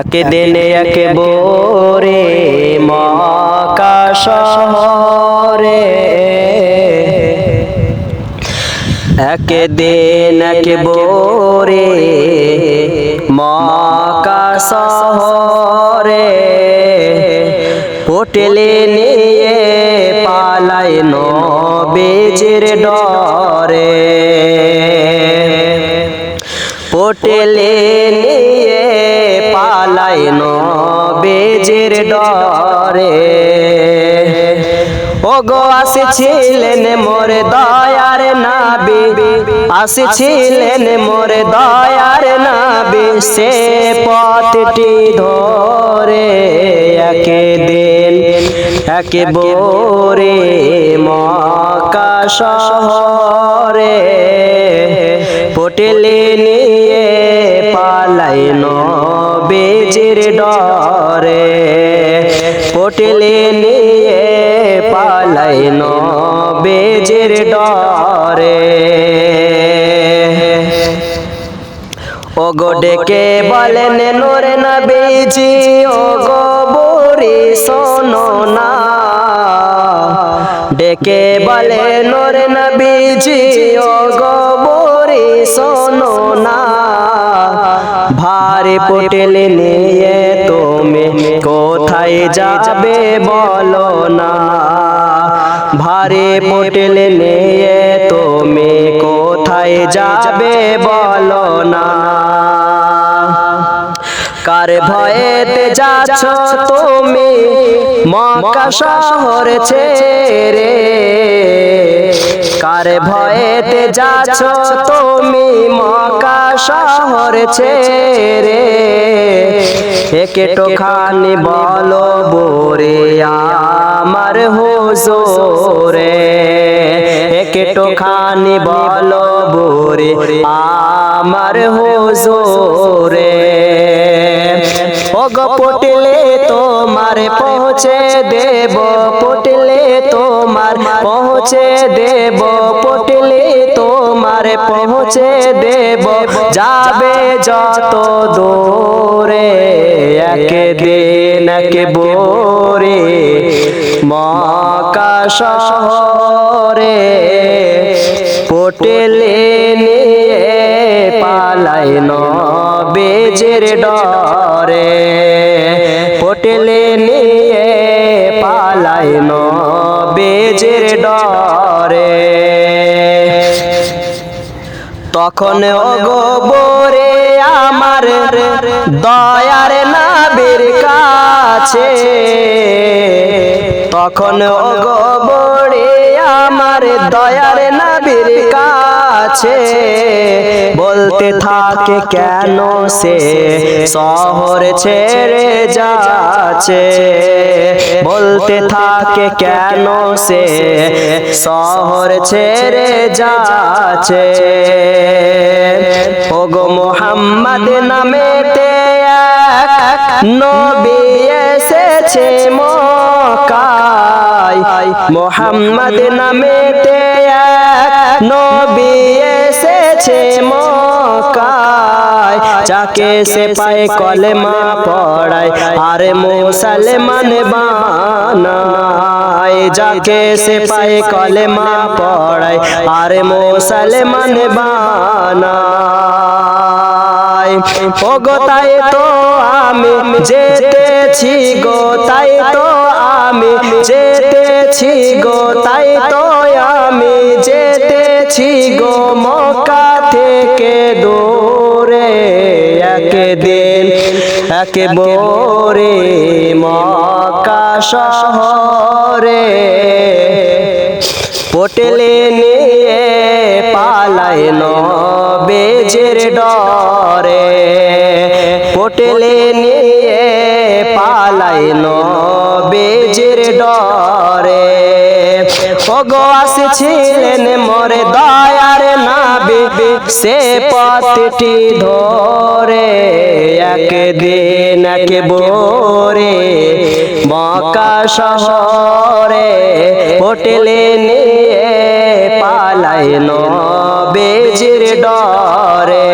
একদিন এক বোরে মকা শহরে। একদিন এক বোরে মকা শহরে হোটেলে নিয়ে পালাই নবেজের ডরে। হোটেলে নিয়ে পালাই নবেজের ডরে। ও গো আসেছিলেন মোর দয়ার না নাবি। আসেছিলেন মোর দয়ার নাবি। সে পথটি ধরে একে দিন একে বোরে মকা শহরে হোটেলে নিয়ে পালাই নবেজের ডরে। হোটেলে নিয়ে পালাই নবেজের ডরে। ও গো ডেকে বলেন, নোর নবীজি ও গো বুড়ি, শোনো না। ডেকে বলে, নোর নবীজি ও গো বুড়ি, শোনো না। ভারে পোটেল নিয়ে তুমি কোথায় যাবে বলো না। ভারে পোটেল নিয়ে তুমি কোথায় যাবে বলো না। কার ভয়েতে যাচ্ছ তুমি? মক্কা শহর ছেড়ে। কার ভয়েতে যাচ্ছ তুমি? মক্কা শহর ছেড়ে। একটু খানি বলো বোরে, আমার হুজুরে। একটু খানি বলো বোরে, আমার হুজুরে। ও গো পটলে তোমার পৌঁছে দেব, পটলে তোমার পৌঁছে দেব। পৌঁছে দেব, যাবে যত দূরে এক বোরে মকা শহরে পোটেলে পালাই নবেজের ডরে। পোটেলে নিয়ে পালাই নবেজের ডরে। তখন গোবরে আমার দয়ার নাবির কাছে। তখন গোবরে আমার দয়ার নাবির কাছে। বলতে থাকে কেন সে? শহর ছেড়ে যাচ্ছে। বলতে থাকে কেন সে? শহর ছেড়ে যাচ্ছে। ওগো মোহাম্মদ নামেতে নবী এসেছে মকাই মোহাম্মদ নামেতে নবী এসেছে মকাই যাকে সে পায় কলেমা পড়ায়, আর মুসলমান বানায়, যাকে সে পায় কলেমা পড়ায়, আর মুসলমান বানায়। তাই তো আমি যেতেছি গো, তাই তো আমি যেতেছি গো, তাই তো আমি যেতেছি গো, মক্কা থেকে দূরে। এক বোরে মক্কা শহরে। পোটেলে নিয়ে পালায় নবেজের ডরে। পোটেলে নিয়ে পালায় নবেজের ডরে। ওগো আসছিলেন মোরে দয়ার নাবি সে পথটি ধরে। একদিন এক বোরে মকা শহরে হোটেলে নিয়ে পালাই নবেজির ডরে।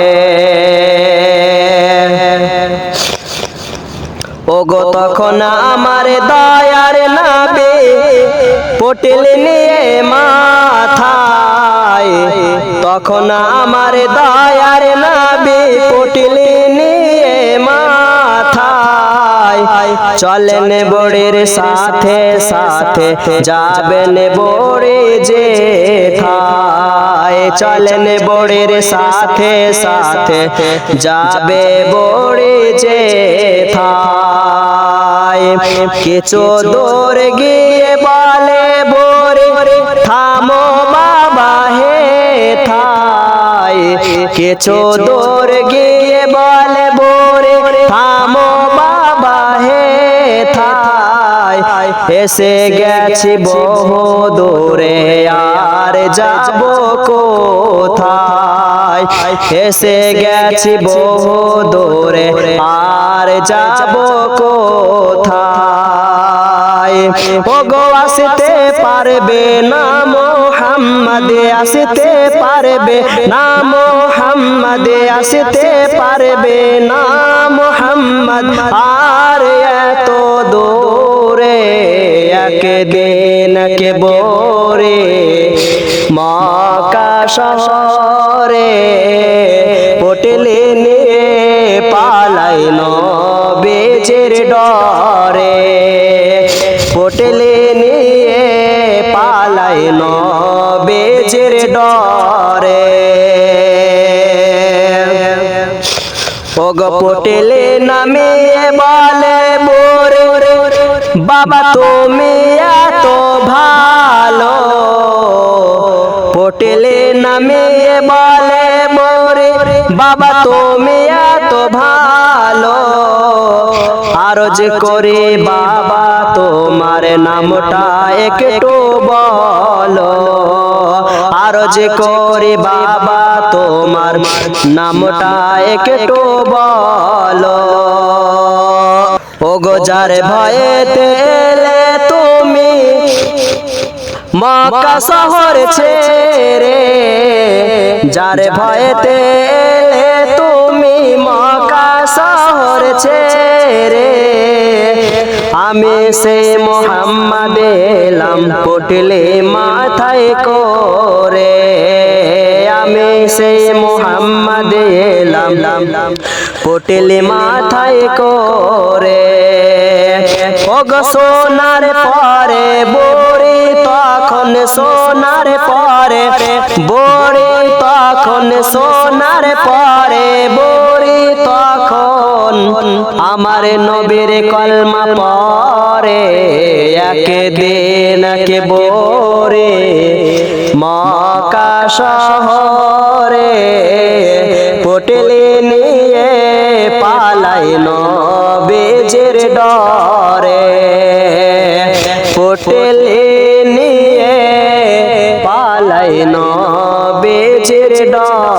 ওগো, তখন আমার দয়ার নাবে পটিল নিয়ে মাথায়, তখন আমার দয়ার নাবে পটিল নিয়ে মাথায় চলেন বড়ের সাথে সাথে যাবেন বড়ে যে থায় চলেন বড়ের সাথে সাথে যাবে বড়ে যে থায় কিছু দূর গিয়ে বলে বরে থামো বাবা হে থায় কিছু দূর গিয়ে বলে এসে গেছি বহু দূরে, আর যাব কোথায়? এসে গেছি বহু দূরে, আর যাব কোথায়? ওগো, আসতে পারবে না মোহাম্মদ, আসতে পারবে না মোহাম্মদ, আসতে পারবে না মোহাম্মদ। একদিন কে বোরে মকা শহরে পটলে নিয়ে পালাই বেজের ডরে। পটলে নিয়ে পালাই বেজের ডরে। ওগ পটেলে নামে বলে বাবা, তুমি এত ভালো। পটেলে নামে বলে মোরে বাবা, তুমি এত ভালো। আরজ করে বাবা, তোমার নামটা একটু বলো। আরজ করে বাবা, তোমার নামটা একটু বলো। ও গোজার ভয়ে তেলে তুমি মক্কা শহর ছেড়ে যার ভয়েতে এলে তুমি মক্কা শহর ছেড়ে আমি সে মোহাম্মদ এলাম পটলে মাথায় করে। আমি সে মোহাম্মদ এলাম। পটলে মাথায় করে। ওগ সোনার পরে বড়ি তখন সোনার পরে। বড়ি তখন সোনার পরে। বড়ি তখন আমার নবীর কলমা পরে। একদিন কে বোরে মকা শহরে পালাই বেজের ডরে পটলে নিয়ে পালাই বেজের ডরে।